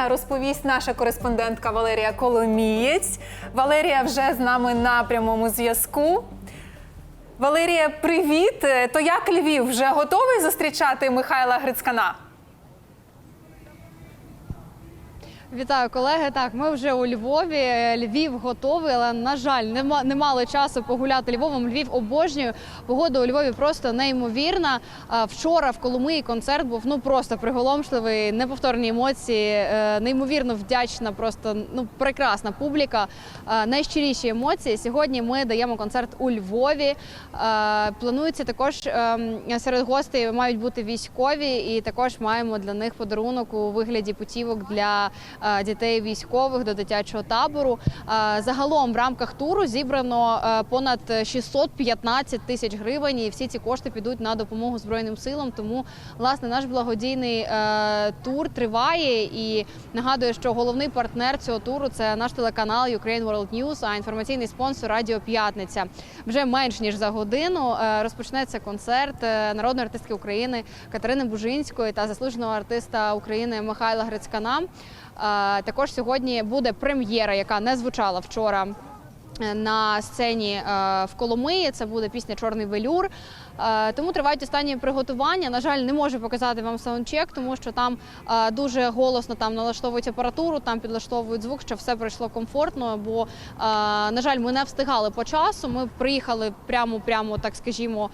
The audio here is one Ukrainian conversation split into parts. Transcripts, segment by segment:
приготування розповість наша кореспондентка Валерія Коломієць. Валерія вже з нами на прямому зв'язку. Валерія, привіт! То як Львів вже готовий зустрічати Михайла Грицькана? Вітаю, колеги. Так, ми вже у Львові. Львів готовий, але на жаль, нема не мали часу погуляти Львовом. Львів обожнюю. Погода у Львові просто неймовірна. Вчора в Коломиї концерт був ну просто приголомшливий, неповторні емоції, е, неймовірно вдячна, просто ну прекрасна публіка. Найщиріші емоції. Сьогодні ми даємо концерт у Львові. Планується також ем, серед гостей мають бути військові, і також маємо для них подарунок у вигляді путівок для дітей військових до дитячого табору. Е, Загалом в рамках туру зібрано е, понад 615 тисяч гривень, і всі ці кошти підуть на допомогу збройним силам. Тому власне наш благодійний е, тур триває. І нагадую, що головний партнер цього туру це наш телеканал Ukraine World News, а інформаційний спонсор Радіо П'ятниця. Вже менш ніж за годину е, розпочнеться концерт е, народної артистки України Катерини Бужинської та заслуженого артиста України Михайла Грицькана. Також сьогодні буде прем'єра, яка не звучала вчора. На сцені е, в Коломиї це буде пісня Чорний велюр. Е, Тому тривають останні приготування. На жаль, не можу показати вам саундчек, тому що там е, дуже голосно там налаштовують апаратуру, там підлаштовують звук, щоб все пройшло комфортно. Бо, на жаль, ми не встигали по часу. Ми приїхали прямо, прямо так скажімо,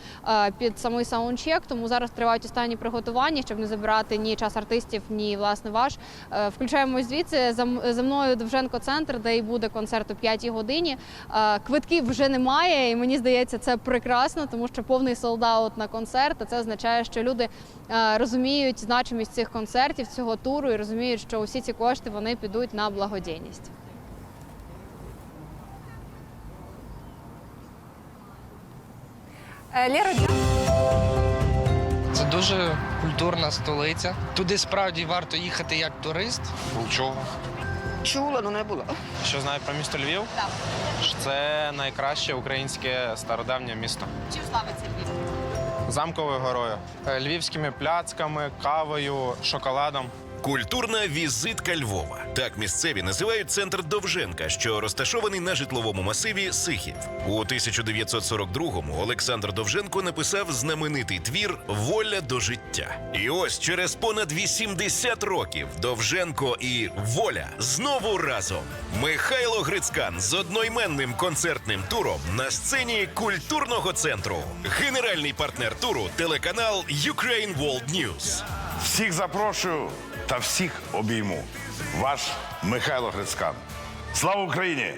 під самий саундчек. Тому зараз тривають останні приготування, щоб не забирати ні час артистів, ні власне ваш. Е, Включаємо звідси за, мною Довженко центр, де і буде концерт о 5 годині. Е, Квитків вже немає, і мені здається, це прекрасно, тому що повний солдаут на концерт. А це означає, що люди е, розуміють значимість цих концертів, цього туру, і розуміють, що усі ці кошти вони підуть на благодійність. Е, дя- Це дуже культурна столиця. Туди справді варто їхати як турист. Нічого. Чула, але не була. Що знаю про місто Львів? Так. Це найкраще українське стародавнє місто. Чим славиться Львів? Замковою горою, е, львівськими пляцками, кавою, шоколадом. Культурна візитка Львова. Так місцеві називають центр Довженка, що розташований на житловому масиві Сихів. У 1942-му Олександр Довженко написав знаменитий твір Воля до життя. І ось через понад 80 років Довженко і Воля знову разом. Михайло Грицькан з одноіменним концертним туром на сцені культурного центру. Генеральний партнер туру телеканал Ukraine World News. Всіх запрошую та всіх обійму. Ваш Михайло Грицькан. Слава Україні!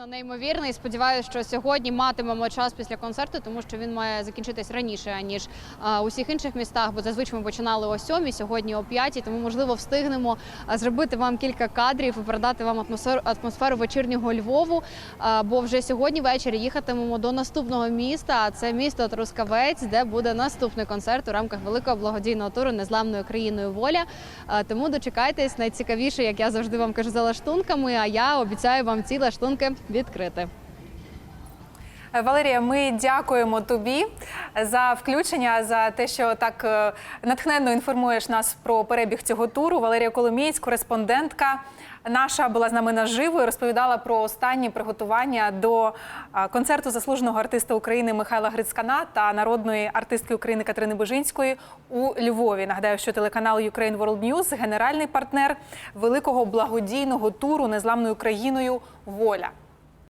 Дійсно неймовірний. Сподіваюся, що сьогодні матимемо час після концерту, тому що він має закінчитись раніше ніж а, у всіх інших містах. Бо зазвичай ми починали о сьомій, сьогодні о п'ятій. Тому можливо встигнемо зробити вам кілька кадрів і передати вам атмосферу атмосферу вечірнього Львову. Бо вже сьогодні ввечері їхатимемо до наступного міста. А це місто Трускавець, де буде наступний концерт у рамках великого благодійного туру Незламною країною воля. Тому дочекайтесь найцікавіше, як я завжди вам кажу, за лаштунками. А я обіцяю вам ці лаштунки відкрити. Е, Валерія, ми дякуємо тобі за включення, за те, що так е, натхненно інформуєш нас про перебіг цього туру. Валерія Коломієць, кореспондентка наша, була з нами наживо і розповідала про останні приготування до е, концерту заслуженого артиста України Михайла Грицькана та народної артистки України Катерини Божинської у Львові. Нагадаю, що телеканал Ukraine World News – генеральний партнер великого благодійного туру незламною країною Воля.